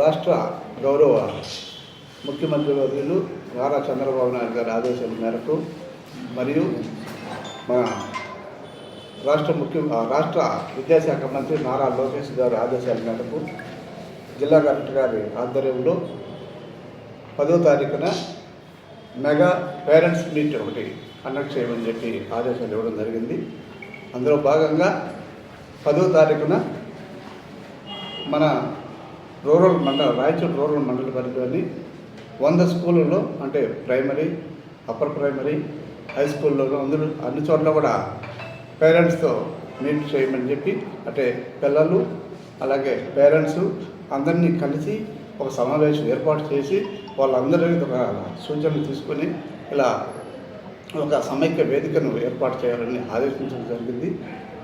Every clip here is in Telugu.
రాష్ట్ర గౌరవ ముఖ్యమంత్రి వర్యులు నారా చంద్రబాబు నాయుడు గారి ఆదేశాల మేరకు మరియు మన రాష్ట్ర ముఖ్య రాష్ట్ర విద్యాశాఖ మంత్రి నారా లోకేష్ గారి ఆదేశాల మేరకు జిల్లా కలెక్టర్ గారి ఆధ్వర్యంలో పదో తారీఖున మెగా పేరెంట్స్ మీట్ ఒకటి కండక్ట్ చేయమని చెప్పి ఆదేశాలు ఇవ్వడం జరిగింది. అందులో భాగంగా పదో తారీఖున మన రూరల్ మండల రాయచూరు రూరల్ మండల పరిధిలోని వంద స్కూళ్ళలో అంటే ప్రైమరీ అప్పర్ ప్రైమరీ హై స్కూల్లో అందరూ అన్ని చోట్ల కూడా పేరెంట్స్తో మీట్ చేయమని చెప్పి అంటే పిల్లలు అలాగే పేరెంట్స్ అందరినీ కలిసి ఒక సమావేశం ఏర్పాటు చేసి వాళ్ళందరికీ ఒక సూచనలు తీసుకొని ఇలా ఒక సమైక్య వేదికను ఏర్పాటు చేయాలని ఆదేశించడం జరిగింది.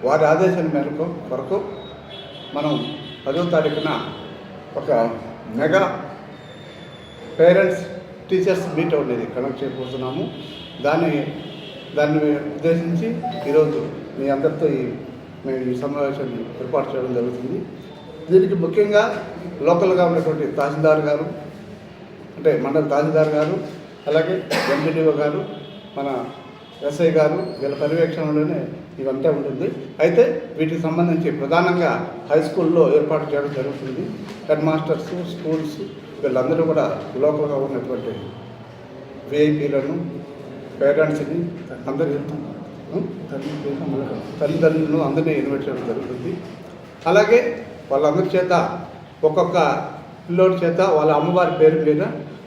వారి ఆదేశాల మేరకు కొరకు మనం పదో తారీఖున ఒక మెగా పేరెంట్స్ టీచర్స్ మీట్ అనేది కనెక్ట్ చేయబోతున్నాము. దాన్ని దాన్ని ఉద్దేశించి ఈరోజు మీ అందరితో ఈ మేము ఈ సమావేశాన్ని ఏర్పాటు చేయడం జరుగుతుంది. దీనికి ముఖ్యంగా లోకల్గా ఉన్నటువంటి తహసీల్దార్ గారు అంటే మండల తహసీల్దార్ గారు అలాగే ఎంపీడీఓ గారు మన ఎస్ఐ గారు వీళ్ళ పర్యవేక్షణలోనే ఇవంతా ఉంటుంది. అయితే వీటికి సంబంధించి ప్రధానంగా హై స్కూల్లో ఏర్పాటు చేయడం జరుగుతుంది. హెడ్ మాస్టర్స్ స్కూల్స్ వీళ్ళందరూ కూడా లోకల్గా ఉన్నటువంటి విఐపీలను పేరెంట్స్ని అందరి తల్లిదండ్రులను అందరినీ ఇన్వైట్ చేయడం జరుగుతుంది. అలాగే వాళ్ళందరి చేత ఒక్కొక్క పిల్లోడి చేత వాళ్ళ అమ్మవారి పేరు మీద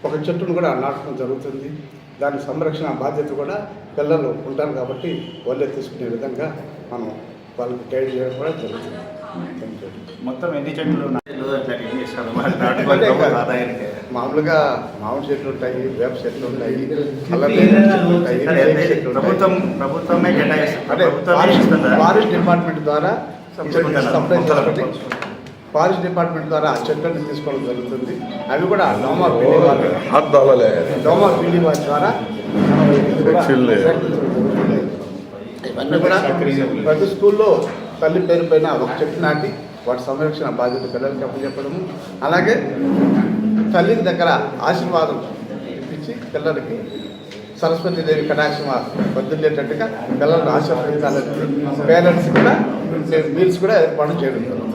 ఒక చెట్టును కూడా నాటడం జరుగుతుంది. దాని సంరక్షణ బాధ్యత కూడా పిల్లలు ఉంటారు కాబట్టి వాళ్ళే తీసుకునే విధంగా మనం వాళ్ళకి గైడ్ చేయడం కూడా జరుగుతుంది. మొత్తం ఎన్ని చెట్లు మామూలుగా మామిడి చెట్లు ఉంటాయి వేప చెట్లు ఉంటాయి ప్రభుత్వమే ఫారెస్ట్ డిపార్ట్మెంట్ ద్వారా. సప్లై ఫారెస్ట్ డిపార్ట్మెంట్ ద్వారా ఆ చెట్లను తీసుకోవడం జరుగుతుంది. అవి కూడా డోమా డోమా పిల్లి ద్వారా ఇవన్నీ కూడా ప్రతి స్కూల్లో తల్లి పేరు పైన ఒక చెట్టు నాటి వాటి సంరక్షణ బాధ్యత పిల్లలకి అప్పచెప్పడము. అలాగే తల్లి దగ్గర ఆశీర్వాదం ఇప్పించి పిల్లలకి సరస్వతీదేవి కటాక్షం పొద్దుండేటట్టుగా పిల్లలను ఆశీర్వదించాలని పేరెంట్స్ కూడా మీల్స్ కూడా ఏర్పాటు చేయడం జరుగుతుంది.